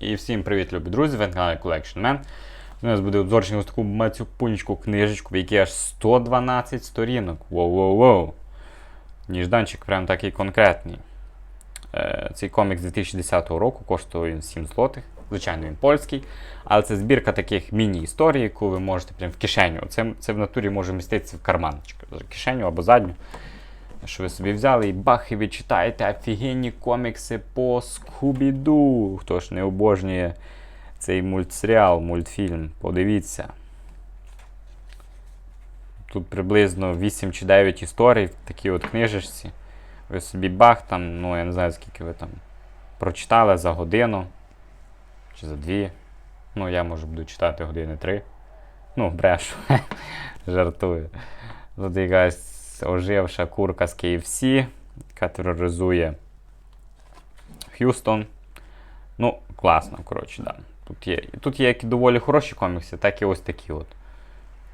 І всім привіт, любі друзі, ви на каналі Collection Man. У нас буде обзорчик ось таку мацюпунечку книжечку, в якій аж 112 сторінок. Воу-воу-воу. Ніжданчик прям такий конкретний. Е, Цей комік з 2010 року коштує він 7 злотих. Звичайно, він польський. Але це збірка таких міні-історій, яку ви можете прям в кишеню. Це, це в натурі може міститися в карманчик. В кишеню або задню. Що ви собі взяли і бах, і ви читаєте офігенні комікси по Скубіду. Хто ж не обожнює цей мультсеріал, мультфільм, подивіться. Тут приблизно 8 чи 9 історій в такій от книжечці. Ви собі бах там, ну я не знаю, скільки ви там прочитали за годину чи за дві. Ну, я може буду читати години три. Ну, брешу. Жартую. Тут якась оживша курка з KFC, яка тероризує Х'юстон. Ну, класно, коротше, да. Тут є, тут є як і доволі хороші комікси, так і ось такі от.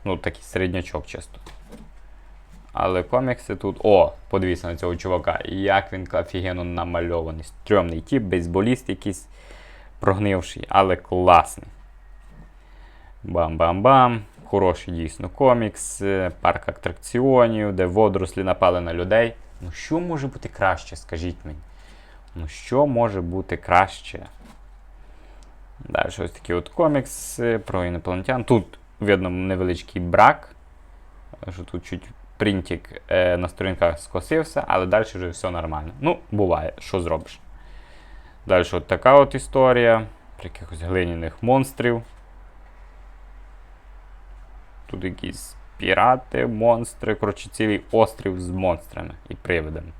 Ну, такий середнячок чисто. Але комікси тут. О, подивіться на цього чувака. Як він офігенно намальований. Стрьомний тип, бейсболіст якийсь прогнивший, але класний. Бам-бам-бам. Хороший дійсно комікс, е, парк атракціонів, де водорослі напали на людей. Ну що може бути краще, скажіть мені? Ну що може бути краще? Далі ось такий от комікс е, про інопланетян. Тут видно невеличкий брак, що тут чуть принтик е, на сторінках скосився, але далі вже все нормально. Ну, буває, що зробиш. Далі от така от історія про якихось глиняних монстрів. Тут якісь пірати, монстри, коротше, цілий острів з монстрами і привидами.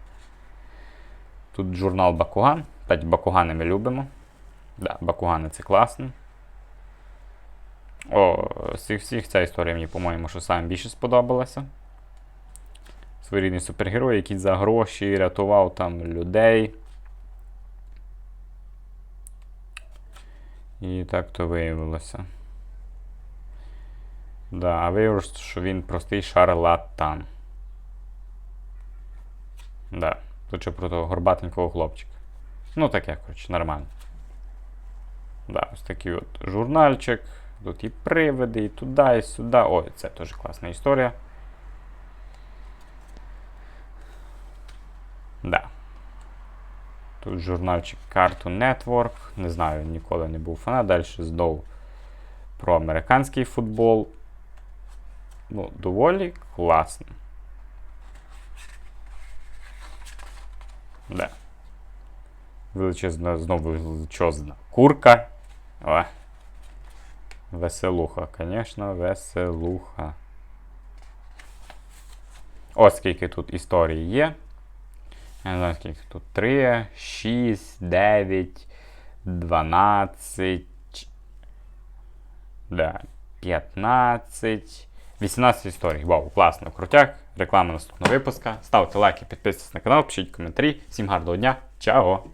Тут журнал Бакуган. Кстати, Бакугани ми любимо. Да, Бакугани це класно. О, з всіх ця історія мені, по-моєму, що саме більше сподобалася. Своєрідний супергерой, який за гроші рятував там людей. І так то виявилося. Да, а виявилося, що він простий шарлатан. Да. Тут ще про того горбатенького хлопчика. Ну таке, коротше, нормально. Да, ось такий от журнальчик. Тут і привиди, і туди, і сюди. Ой, це теж класна історія. Да. Тут журнальчик Cartoon Network. Не знаю, ніколи не був фанат. Далі знову про американський футбол. Ну, доволі класно. Да. Величезна, знову величезна курка. О. Веселуха, звісно, веселуха. Ось скільки тут історій є. Я не знаю, скільки тут 3, 6, 9, 12. Да, 15. 18 історій. Вау, класно, крутяк. Реклама наступного випуска. Ставте лайки, підписуйтесь на канал, пишіть коментарі. Всім гарного дня. Чао!